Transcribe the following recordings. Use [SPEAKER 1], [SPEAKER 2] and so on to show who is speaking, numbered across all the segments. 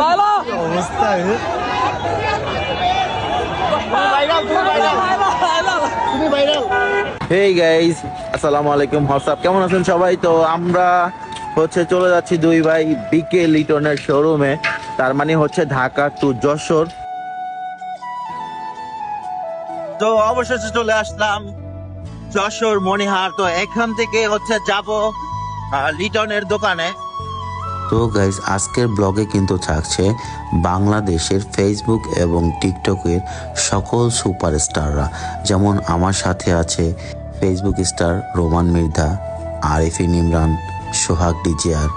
[SPEAKER 1] অবস্থা
[SPEAKER 2] hey guys আসসালামু আলাইকুম হোয়াটসঅ্যাপ কেমন আছেন সবাই? তো আমরা হচ্ছে চলে যাচ্ছি দুই ভাই বিকে লিটনের শোরুমে তার মানে হচ্ছে ঢাকা টু যশোর। তো অবশেষে চলে আসলাম যশোর মণিহার। তো এখান থেকে হচ্ছে যাব লিটনের দোকানে। তো গাইজ আজকের ব্লগে কিন্তু থাকছে বাংলাদেশের ফেসবুক এবং টিকটকের সকল সুপারস্টাররা যেমন আমার সাথে আছে ফেসবুক স্টার রোমান মির্ধা আরিফিন ইমরান, সোহাগ ডিজিয়ার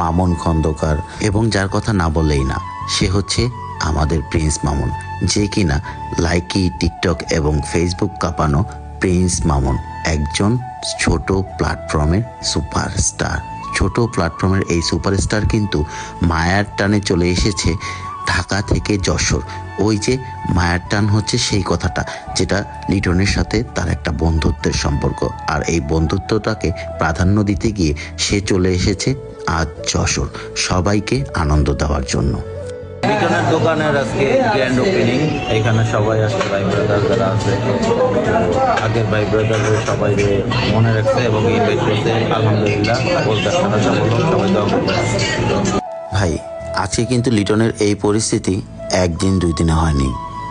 [SPEAKER 2] মামুন খন্দকার এবং যার কথা না বললেই না, সে হচ্ছে আমাদের প্রিন্স মামুন, যে কিনা লাইকি, টিকটক এবং ফেসবুক কাঁপানো প্রিন্স মামুন, একজন ছোট প্ল্যাটফর্মের সুপারস্টার ছোট প্ল্যাটফর্মের এই সুপারস্টার কিন্তু মায়ার টানে চলে এসেছে ঢাকা থেকে যশোর। ওই যে মায়ার টান হচ্ছে সেই কথাটা, যেটা লিটনের সাথে তার একটা বন্ধুত্বের সম্পর্ক। আর এই বন্ধুত্বটাকে প্রাধান্য দিতে গিয়ে সে চলে এসেছে আজ যশোর, সবাইকে আনন্দ দেওয়ার জন্য। লিটনের দোকানের আজকে গ্র্যান্ড ওপেনিং এখানে সবাই আসছে, ভাই ব্রাদার যারা আছে। আগের ভাই ব্রাদার সবাই মনে রাখছে এবং ইনভাইট করছে আলহামদুলিল্লাহ সাথে সবাই দোয়া ভাই, আজকে কিন্তু লিটনের এই পরিস্থিতি একদিন দুই দিনে হয়নি।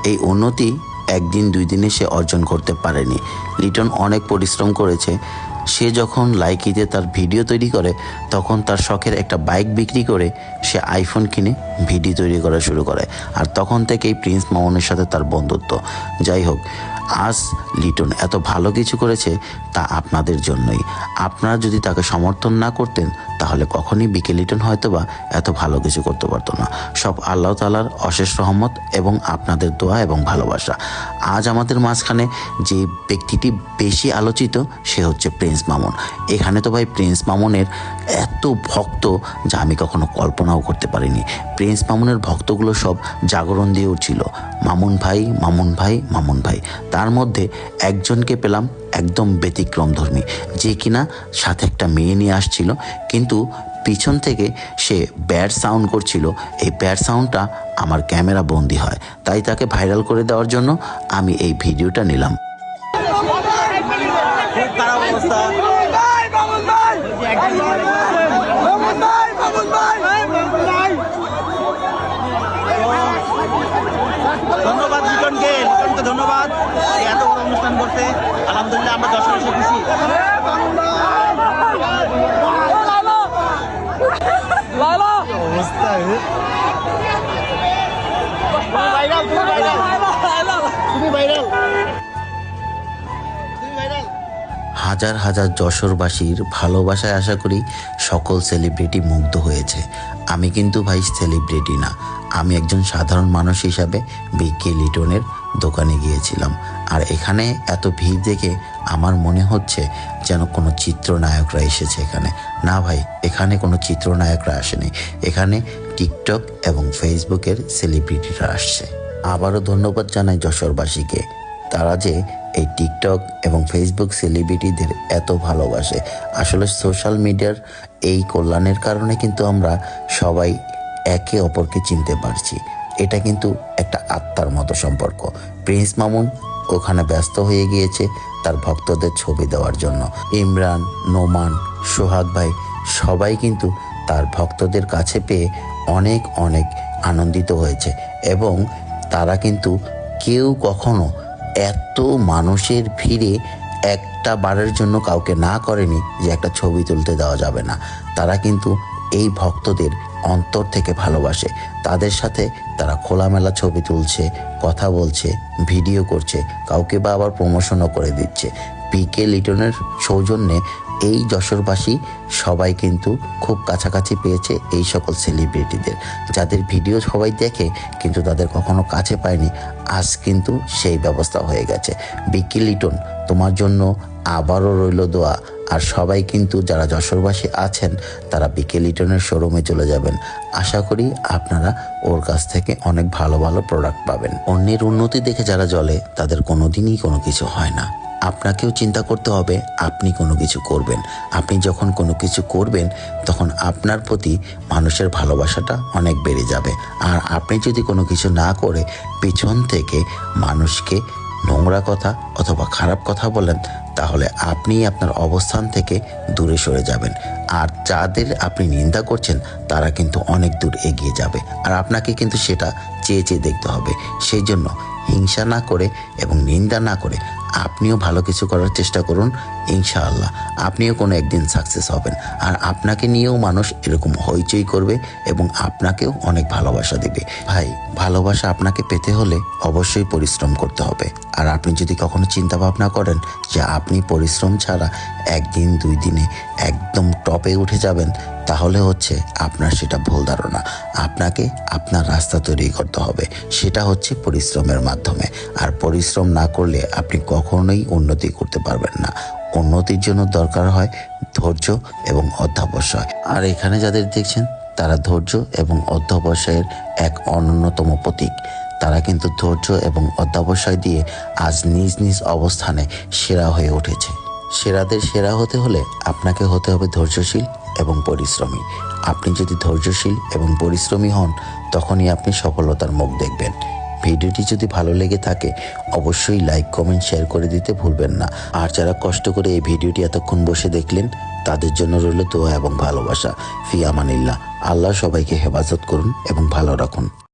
[SPEAKER 2] এই উন্নতি একদিন দুই দিনে সে অর্জন করতে পারেনি। লিটন অনেক পরিশ্রম করেছে সে যখন লাইকিতে তার ভিডিও তৈরি করে, তখন তার শখের একটা বাইক বিক্রি করে সে আইফোন কিনে ভিডিও তৈরি করা শুরু করে। আর তখন থেকেই প্রিন্স মামুনের সাথে তার বন্ধুত্ব। যাই হোক আজ লিটন এত ভালো কিছু করেছে তা আপনাদের জন্যই। আপনারা যদি তাকে সমর্থন না করতেন, তাহলে কখনই বিকে লিটন হয়তো বা এত ভালো কিছু করতে পারতো না। সব আল্লাহ তালার অশেষ রহমত এবং আপনাদের দোয়া এবং ভালোবাসা। আজ আমাদের মাঝখানে যে ব্যক্তিটি বেশি আলোচিত, সে হচ্ছে প্রিন্স মামুন। এখানে তো ভাই প্রিন্স মামুনের এত ভক্ত যা আমি কখনো কল্পনাও করতে পারিনি। প্রিন্স মামুনের ভক্তগুলো সব জাগরণ দিয়ে উঠছিল। মামুন ভাই মামুন ভাই মামুন ভাই। তার মধ্যে একজনকে পেলাম একদম ব্যতিক্রম ধর্মী, যে কিনা সাথে একটা মেয়ে নিয়ে আসছিল, কিন্তু পিছন থেকে সে ব্যাড সাউন্ড করছিল। এই ব্যাড সাউন্ডটা আমার ক্যামেরা বন্দি হয়। তাই তাকে ভাইরাল করে দেওয়ার জন্য আমি এই ভিডিওটা নিলাম। ধন্যবাদ লিটনকে। লিটনকে ধন্যবাদ। এত বড় অনুষ্ঠান করছে আলহামদুলিল্লাহ, আমরা দর্শক এসে খুশি। হাজার হাজার যশোরবাসীর ভালোবাসায় আশা করি সকল সেলিব্রিটি মুগ্ধ হয়েছে। আমি কিন্তু ভাই সেলিব্রিটি না। আমি একজন সাধারণ মানুষ হিসাবে বিকে লিটনের দোকানে গিয়েছিলাম। আর এখানে এত ভিড় দেখে আমার মনে হচ্ছে যেন কোনো চিত্রনায়করা এসেছে এখানে। না ভাই, এখানে কোনো চিত্রনায়করা আসেনি। এখানে টিকটক এবং ফেসবুকের সেলিব্রিটিরা আসছে। আবারও ধন্যবাদ জানাই যশোরবাসীকে। তারা যে এই টিকটক এবং ফেসবুক সেলিব্রিটিদের এত ভালোবাসে। আসলে সোশ্যাল মিডিয়ার এই কল্যাণের কারণে কিন্তু আমরা সবাই একে অপরকে চিনতে পারছি। এটা কিন্তু একটা আত্মার মতো সম্পর্ক। প্রিন্স মামুন ওখানে ব্যস্ত হয়ে গিয়েছে তার ভক্তদের ছবি দেওয়ার জন্য। ইমরান, নোমান, সোহাগ ভাই সবাই কিন্তু তার ভক্তদের কাছে পেয়ে অনেক অনেক আনন্দিত হয়েছে এবং তারা কিন্তু কেউ কখনো এত মানুষের ভিড়ে একটা বারের জন্য কাউকে না করেনি যে একটা ছবি তুলতে দেওয়া যাবে না। তারা কিন্তু এই ভক্তদের অন্তর থেকে ভালোবাসে। তাদের সাথে তারা খোলামেলা ছবি তুলছে, কথা বলছে, ভিডিও করছে, কাউকে বা আবার প্রমোশনও করে দিচ্ছে। পিকে লিটনের সৌজন্যে এই যশোরবাসী সবাই কিন্তু খুব কাছাকাছি পেয়েছে এই সকল সেলিব্রিটিদের যাদের ভিডিও সবাই দেখে, কিন্তু তাদের কখনো কাছে পায়নি। আজ কিন্তু সেই ব্যবস্থা হয়ে গেছে। বিকি লিটন, তোমার জন্য আবারও রইল দোয়া। আর সবাই কিন্তু যারা যশোরবাসী আছেন, তারা বিকে লিটনের শোরুমে চলে যাবেন। আশা করি আপনারা ওর কাছ থেকে অনেক ভালো ভালো প্রোডাক্ট পাবেন। অন্যের উন্নতি দেখে যারা জলে তাদের কোনো দিনই কোনো কিছু হয় না। আপনাকেও চিন্তা করতে হবে, আপনি কোনো কিছু করবেন। আপনি যখন কোনো কিছু করবেন, তখন আপনার প্রতি মানুষের ভালোবাসাটা অনেক বেড়ে যাবে। আর আপনি যদি কোনো কিছু না করে পিছন থেকে মানুষকে নোংরা কথা অথবা খারাপ কথা বলেন, তাহলে আপনি আপনার অবস্থান থেকে দূরে সরে যাবেন। আর যাদের আপনি নিন্দা করছেন, তারা কিন্তু অনেক দূর এগিয়ে যাবে। আর আপনাকে কিন্তু সেটা চেয়ে চেয়ে দেখতে হবে। সেই জন্য হিংসা না করে এবং নিন্দা না করে আপনিও ভালো কিছু করার চেষ্টা করুন, ইনশাআল্লাহ। আপনিও কোনো একদিন সাকসেস হবেন। আর আপনাকে নিয়েও মানুষ এরকম হইচই করবে এবং আপনাকেও অনেক ভালোবাসা দেবে। ভাই, ভালোবাসা আপনাকে পেতে হলে অবশ্যই পরিশ্রম করতে হবে। আর আপনি যদি কখনো চিন্তা ভাবনা করেন যে আপনি পরিশ্রম ছাড়া একদিন, দুই দিনে একদম টপে উঠে যাবেন তাহলে হচ্ছে আপনার সেটা ভুল ধারণা। আপনাকে আপনার রাস্তা তৈরি করতে হবে। সেটা হচ্ছে পরিশ্রমের মাধ্যমে। আর পরিশ্রম না করলে আপনি কখনোই উন্নতি করতে পারবেন না। উন্নতির জন্য দরকার হয় ধৈর্য এবং অধ্যাবসায়। আর এখানে যাদের দেখছেন, তারা ধৈর্য এবং অধ্যবসায়ের এক অন্যতম প্রতীক। তারা কিন্তু ধৈর্য এবং অধ্যাবসায় দিয়ে আজ নিজ নিজ অবস্থানে সেরা হয়ে উঠেছে। সেরাদের সেরা হতে হলে আপনাকে হতে হবে ধৈর্যশীল এবং পরিশ্রমী। আপনি যদি ধৈর্যশীল এবং পরিশ্রমী হন, তখনই আপনি সফলতার মুখ দেখবেন। ভিডিওটি যদি ভালো লেগে থাকে, অবশ্যই লাইক, কমেন্ট, শেয়ার করে দিতে ভুলবেন না। আর যারা কষ্ট করে এই ভিডিওটি এতক্ষণ বসে দেখলেন, তাদের জন্য রইল দোয়া এবং ভালোবাসা। ফি আমানিল্লাহ। আল্লাহ সবাইকে হেফাজত করুন এবং ভালো রাখুন।